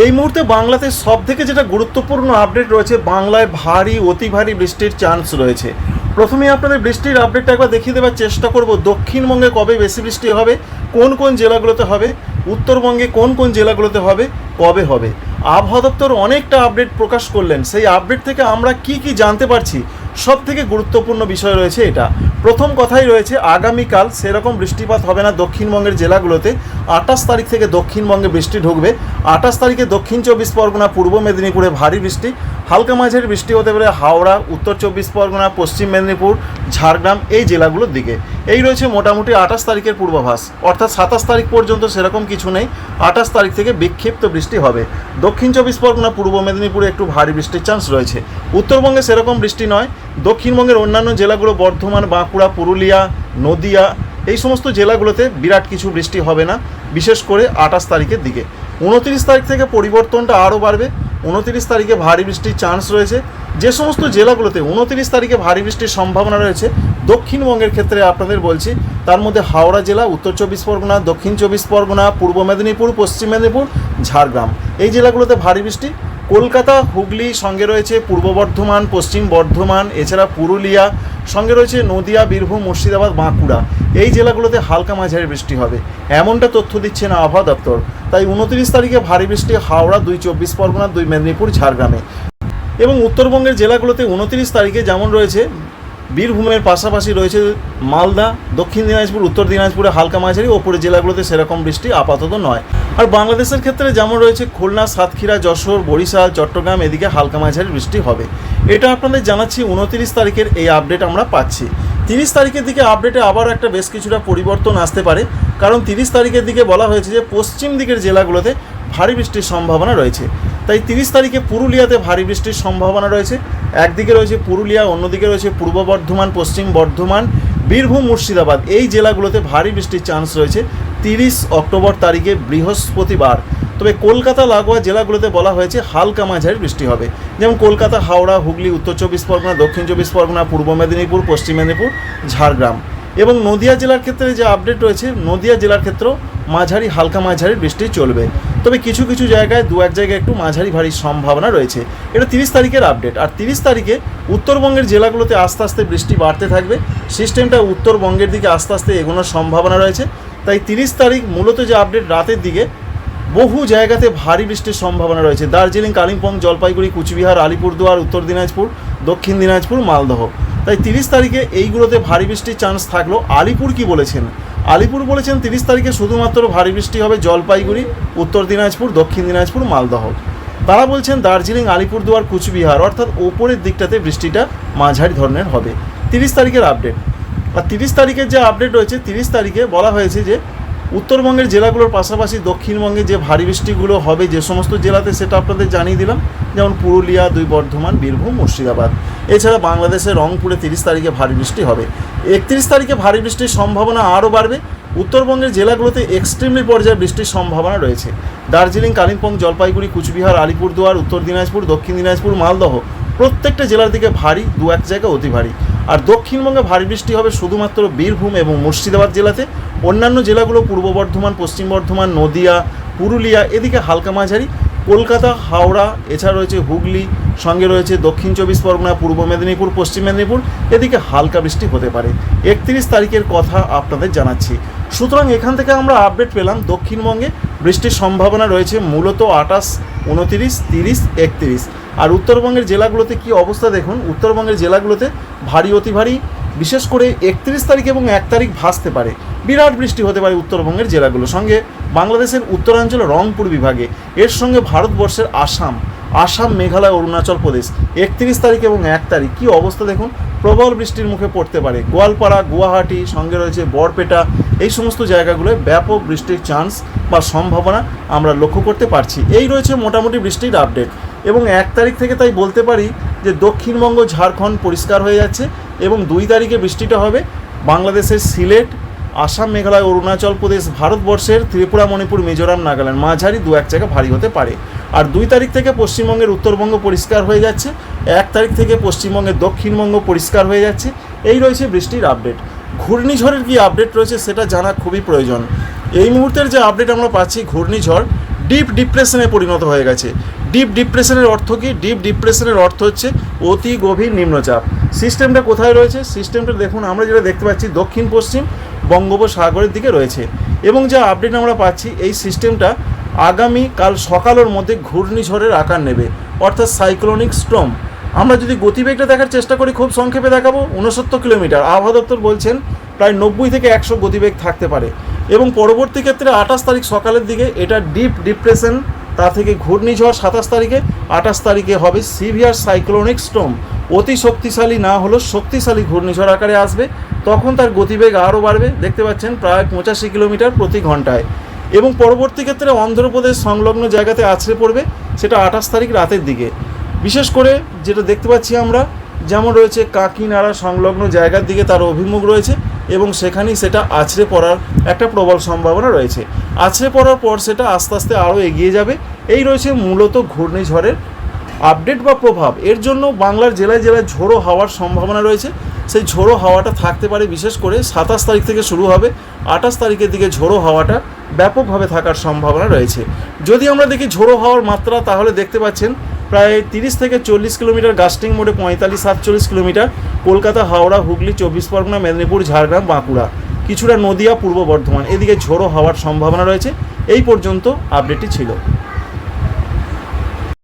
এই মুহূর্তে বাংলাতে সব থেকে যেটা গুরুত্বপূর্ণ আপডেট রয়েছে, বাংলায় ভারী, অতি ভারী বৃষ্টির চান্স রয়েছে। প্রথমেই আপনাদের বৃষ্টির আপডেটটা একবার দেখিয়ে দেওয়ার চেষ্টা করব, দক্ষিণবঙ্গে কবে বেশি বৃষ্টি হবে, কোন কোন জেলাগুলোতে হবে, উত্তরবঙ্গে কোন কোন জেলাগুলোতে হবে, কবে হবে। আবহাওয়া দপ্তর অনেকটা আপডেট প্রকাশ করলেন। সেই আপডেট থেকে আমরা কি কি জানতে পারছি সব থেকে গুরুত্বপূর্ণ বিষয় রয়েছে এটা। প্রথম কথাই রয়েছে, আগামীকাল সেরকম বৃষ্টিপাত হবে না দক্ষিণবঙ্গের জেলাগুলোতে। আঠাশ তারিখ থেকে দক্ষিণবঙ্গে বৃষ্টি ঢুকবে। আঠাশ তারিখে দক্ষিণ চব্বিশ পরগনা, পূর্ব মেদিনীপুরে ভারী বৃষ্টি। হালকা মাঝের বৃষ্টি হতে পারে হাওড়া, উত্তর চব্বিশ পরগনা, পশ্চিম মেদিনীপুর, ঝাড়গ্রাম, এই জেলাগুলোর দিকে। এই রয়েছে মোটামুটি আঠাশ তারিখের পূর্বাভাস। অর্থাৎ সাতাশ তারিখ পর্যন্ত সেরকম কিছু নেই। আঠাশ তারিখ থেকে বিক্ষিপ্ত বৃষ্টি হবে। দক্ষিণ চব্বিশ পরগনা, পূর্ব মেদিনীপুরে একটু ভারী বৃষ্টির চান্স রয়েছে। উত্তরবঙ্গে সেরকম বৃষ্টি নয়। দক্ষিণবঙ্গের অন্যান্য জেলাগুলো বর্ধমান, বাঁকুড়া, পুরুলিয়া, নদিয়া, এই সমস্ত জেলাগুলোতে বিরাট কিছু বৃষ্টি হবে না, বিশেষ করে আঠাশ তারিখের দিকে। উনত্রিশ তারিখ থেকে পরিবর্তনটা আরও বাড়বে। উনত্রিশ তারিখে ভারী বৃষ্টির চান্স রয়েছে। যে সমস্ত জেলাগুলোতে উনতিরিশ তারিখে ভারী বৃষ্টির সম্ভাবনা রয়েছে, দক্ষিণবঙ্গের ক্ষেত্রে আপনাদের বলছি, তার মধ্যে হাওড়া জেলা, উত্তর চব্বিশ পরগনা, দক্ষিণ চব্বিশ পরগনা, পূর্ব মেদিনীপুর, পশ্চিম মেদিনীপুর, ঝাড়গ্রাম। এই জেলাগুলোতে ভারী বৃষ্টি কলকাতা, হুগলি, সঙ্গে রয়েছে পূর্ব বর্ধমান, পশ্চিম বর্ধমান, এছাড়া পুরুলিয়া, সঙ্গে রয়েছে নদিয়া, বীরভূম, মুর্শিদাবাদ, বাঁকুড়া। এই জেলাগুলোতে হালকা মাঝারি বৃষ্টি হবে। এমনটা তথ্য দিচ্ছে না আবহাওয়া দপ্তর। তাই উনত্রিশ তারিখে ভারী বৃষ্টি হাওড়া, দুই চব্বিশ পরগনা, দুই মেদিনীপুর, ঝাড়গ্রামে। এবং উত্তরবঙ্গের জেলাগুলোতে উনত্রিশ তারিখে যেমন রয়েছে বীরভূমের পাশাপাশি রয়েছে মালদা, দক্ষিণ দিনাজপুর, উত্তর দিনাজপুরে হালকা মাঝারি ওপরের জেলাগুলোতে সেরকম বৃষ্টি আপাতত নয়। আর বাংলাদেশের ক্ষেত্রে যেমন রয়েছে খুলনা, সাতক্ষীরা, যশোর, বরিশাল, চট্টগ্রাম এদিকে হালকা মাঝারি বৃষ্টি হবে। এটা আপনাদের জানাচ্ছি উনত্রিশ তারিখের এই আপডেট আমরা পাচ্ছি। তিরিশ তারিখের দিকে আপডেটে আবার একটা বেশ কিছুটা পরিবর্তন আসতে পারে। কারণ তিরিশ তারিখের দিকে বলা হয়েছে যে পশ্চিম দিকের জেলাগুলোতে ভারী বৃষ্টির সম্ভাবনা রয়েছে। তাই তিরিশ তারিখে পুরুলিয়াতে ভারী বৃষ্টির সম্ভাবনা রয়েছে। একদিকে রয়েছে পুরুলিয়া, অন্যদিকে রয়েছে পূর্ব বর্ধমান, পশ্চিম বর্ধমান, বীরভূম, মুর্শিদাবাদ। এই জেলাগুলোতে ভারী বৃষ্টির চান্স রয়েছে তিরিশ অক্টোবর তারিখে বৃহস্পতিবার। তবে কলকাতা, লাগোয়া জেলাগুলোতে বলা হয়েছে হালকা মাঝারি বৃষ্টি হবে। যেমন কলকাতা, হাওড়া, হুগলি, উত্তর চব্বিশ পরগনা, দক্ষিণ চব্বিশ পরগনা, পূর্ব মেদিনীপুর, পশ্চিম মেদিনীপুর, ঝাড়গ্রাম। এবং নদিয়া জেলার ক্ষেত্রে যে আপডেট রয়েছে, নদিয়া জেলার ক্ষেত্রেও মাঝারি, হালকা মাঝারি বৃষ্টি চলবে। তবে কিছু কিছু জায়গায় দু এক জায়গায় একটু মাঝারি ভারী সম্ভাবনা রয়েছে। এটা তিরিশ তারিখের আপডেট আর তিরিশ তারিখে উত্তরবঙ্গের জেলাগুলোতে আস্তে আস্তে বৃষ্টি বাড়তে থাকবে। সিস্টেমটা উত্তরবঙ্গের দিকে আস্তে আস্তে এগোনোর সম্ভাবনা রয়েছে। তাই তিরিশ তারিখ মূলত যে আপডেট রাতের দিকে, বহু জায়গাতে ভারী বৃষ্টির সম্ভাবনা রয়েছে। দার্জিলিং, কালিম্পং, জলপাইগুড়ি, কুচবিহার, আলিপুরদুয়ার, উত্তর দিনাজপুর, দক্ষিণ দিনাজপুর, মালদহ। তাই তিরিশ তারিখে এইগুলোতে ভারী বৃষ্টির চান্স থাকল। আলিপুর কি বলেছেন? আলিপুর বলেছেন তিরিশ তারিখে শুধুমাত্র ভারী বৃষ্টি হবে জলপাইগুড়ি, উত্তর দিনাজপুর, দক্ষিণ দিনাজপুর, মালদহ। তারা বলছেন দার্জিলিং, আলিপুরদুয়ার, কুচবিহার, অর্থাৎ ওপরের দিকটাতে বৃষ্টিটা মাঝারি ধরনের হবে। তিরিশ তারিখের আপডেট আর তিরিশ তারিখের যে আপডেট রয়েছে, তিরিশ তারিখে বলা হয়েছে যে উত্তরবঙ্গের জেলাগুলোর পাশাপাশি দক্ষিণবঙ্গে যে ভারী বৃষ্টিগুলো হবে, যে সমস্ত জেলাতে সেটা আপনাদের জানিয়ে দিলাম, যেমন পুরুলিয়া, দুই বর্ধমান, বীরভূম, মুর্শিদাবাদ। এছাড়া বাংলাদেশের রংপুরে তিরিশ তারিখে ভারী বৃষ্টি হবে। একত্রিশ তারিখে ভারী বৃষ্টির সম্ভাবনা আরও বাড়বে। উত্তরবঙ্গের জেলাগুলোতে এক্সট্রিমলি পর্যায়ে বৃষ্টির সম্ভাবনা রয়েছে। দার্জিলিং, কালিম্পং, জলপাইগুড়ি, কুচবিহার, আলিপুরদুয়ার, উত্তর দিনাজপুর, দক্ষিণ দিনাজপুর, মালদহ প্রত্যেকটা জেলার দিকে ভারী, দু এক জায়গায় অতি ভারী। আর দক্ষিণবঙ্গে ভারী বৃষ্টি হবে শুধুমাত্র বীরভূম এবং মুর্শিদাবাদ জেলাতে। অন্যান্য জেলাগুলো পূর্ব বর্ধমান, পশ্চিম বর্ধমান, নদিয়া, পুরুলিয়া, এদিকে হালকা মাঝারি। কলকাতা, হাওড়া, এছাড়া রয়েছে হুগলি, সঙ্গে রয়েছে দক্ষিণ চব্বিশ পরগনা, পূর্ব মেদিনীপুর, পশ্চিম মেদিনীপুর, এদিকে হালকা বৃষ্টি হতে পারে। একত্রিশ তারিখের কথা আপনাদের জানাচ্ছি। সুতরাং এখান থেকে আমরা আপডেট পেলাম, দক্ষিণবঙ্গে বৃষ্টির সম্ভাবনা রয়েছে মূলত আঠাশ, উনতিরিশ, তিরিশ, একত্রিশ। আর উত্তরবঙ্গের জেলাগুলোতে কি অবস্থা দেখুন? উত্তরবঙ্গের জেলাগুলোতে ভারী, অতি ভারী, বিশেষ করে একত্রিশ তারিখ এবং এক তারিখ ভাসতে পারে। বিরাট বৃষ্টি হতে পারে উত্তরবঙ্গের জেলাগুলো। সঙ্গে বাংলাদেশের উত্তরাঞ্চল রংপুর বিভাগে। এর সঙ্গে ভারতবর্ষের আসাম আসাম, মেঘালয়, অরুণাচল প্রদেশ। একত্রিশ তারিখ এবং এক তারিখ। কী অবস্থা দেখুন? প্রবল বৃষ্টির মুখে পড়তে পারে। গোয়ালপাড়া, গুয়াহাটি, সঙ্গে রয়েছে বরপেটা। এই সমস্ত জায়গাগুলোয় ব্যাপক বৃষ্টির চান্স বা সম্ভাবনা আমরা লক্ষ্য করতে পারছি। এই রয়েছে মোটামুটি বৃষ্টির আপডেট। এবং এক তারিখ থেকে তাই বলতে পারি যে দক্ষিণবঙ্গ, ঝাড়খণ্ড পরিষ্কার হয়ে যাচ্ছে এবং দুই তারিখে বৃষ্টিটা হবে। বাংলাদেশের সিলেট আসাম, মেঘালয়, অরুণাচল প্রদেশ, ভারতবর্ষের ত্রিপুরা, মণিপুর, মিজোরাম, নাগাল্যান্ড। মাঝারি দু এক জায়গা ভারী হতে পারে। আর দুই তারিখ থেকে পশ্চিমবঙ্গের উত্তরবঙ্গ পরিষ্কার হয়ে যাচ্ছে। এক তারিখ থেকে পশ্চিমবঙ্গের দক্ষিণবঙ্গ পরিষ্কার হয়ে যাচ্ছে। এই রয়েছে বৃষ্টির আপডেট ঘূর্ণিঝড়ের কি আপডেট রয়েছে সেটা জানা খুবই প্রয়োজন। এই মুহূর্তের যে আপডেট আমরা পাচ্ছি, ঘূর্ণিঝড় ডিপ ডিপ্রেশনে পরিণত হয়ে গেছে। ডিপ ডিপ্রেশনের অর্থ কি? ডিপ ডিপ্রেশনের অর্থ হচ্ছে অতি গভীর নিম্নচাপ। সিস্টেমটা কোথায় রয়েছে? সিস্টেমটা দেখুন, আমরা যেটা দেখতে পাচ্ছি, দক্ষিণ, পশ্চিম বঙ্গোপসাগরের দিকে রয়েছে। এবং যা আপডেট আমরা পাচ্ছি, এই সিস্টেমটা আগামী কাল সকালের মধ্যে ঘূর্ণিঝড়ের আকার নেবে, অর্থাৎ সাইক্লোনিক স্ট্রম আমরা যদি গতিবেগটা দেখার চেষ্টা করি, খুব সংক্ষেপে দেখাবো উনসত্তর কিলোমিটার। আবহাওয়া দপ্তর বলছেন, প্রায় নব্বই থেকে একশো গতিবেগ থাকতে পারে। এবং পরবর্তী ক্ষেত্রে আঠাশ তারিখ সকালের দিকে এটা ডিপ ডিপ্রেশন তা থেকে ঘূর্ণিঝড় সাতাশ তারিখে, আঠাশ তারিখে হবে সিভিয়ার সাইক্লোনিক স্টর্ম অতি শক্তিশালী না হলেও শক্তিশালী ঘূর্ণিঝড় আকারে আসবে। তখন তার গতিবেগ আরও বাড়বে। দেখতে পাচ্ছেন, প্রায় পঁচাশি কিলোমিটার প্রতি ঘন্টায় এবং পরবর্তী ক্ষেত্রে অন্ধ্রপ্রদেশ সংলগ্ন জায়গাতে আছড়ে পড়বে, সেটা আঠাশ তারিখ রাতের দিকে। বিশেষ করে যেটা দেখতে পাচ্ছি আমরা, যেমন রয়েছে কাকিনাড়া সংলগ্ন জায়গার দিকে তার অভিমুখ রয়েছে। এবং সেখানেই সেটা আছড়ে পড়ার একটা প্রবল সম্ভাবনা রয়েছে। আছড়ে পড়ার পর সেটা আস্তে আস্তে আরও এগিয়ে যাবে। এই রয়েছে মূলত ঘূর্ণিঝড়ের আপডেট বা প্রভাব। এর জন্য বাংলার জেলায় জেলায় ঝোড়ো হাওয়ার সম্ভাবনা রয়েছে। সেই ঝোড়ো হাওয়াটা থাকতে পারে বিশেষ করে সাতাশ তারিখ থেকে শুরু হবে। আঠাশ তারিখের দিকে ঝোড়ো হাওয়াটা ব্যাপকভাবে থাকার সম্ভাবনা রয়েছে। যদি আমরা দেখি ঝোড়ো হাওয়ার মাত্রা, তাহলে দেখতে পাচ্ছেন প্রায় তিরিশ থেকে চল্লিশ কিলোমিটার, গাস্টিং মোড়ে পঁয়তাল্লিশ সাতচল্লিশ কিলোমিটার। কলকাতা, হাওড়া, হুগলি, চব্বিশ পরগনা, মেদিনীপুর, ঝাড়গ্রাম, বাঁকুড়া। কিছুটা নদিয়া পূর্ব বর্ধমান। এদিকে ঝোড়ো হওয়ার সম্ভাবনা রয়েছে। এই পর্যন্ত আপডেটটি ছিল।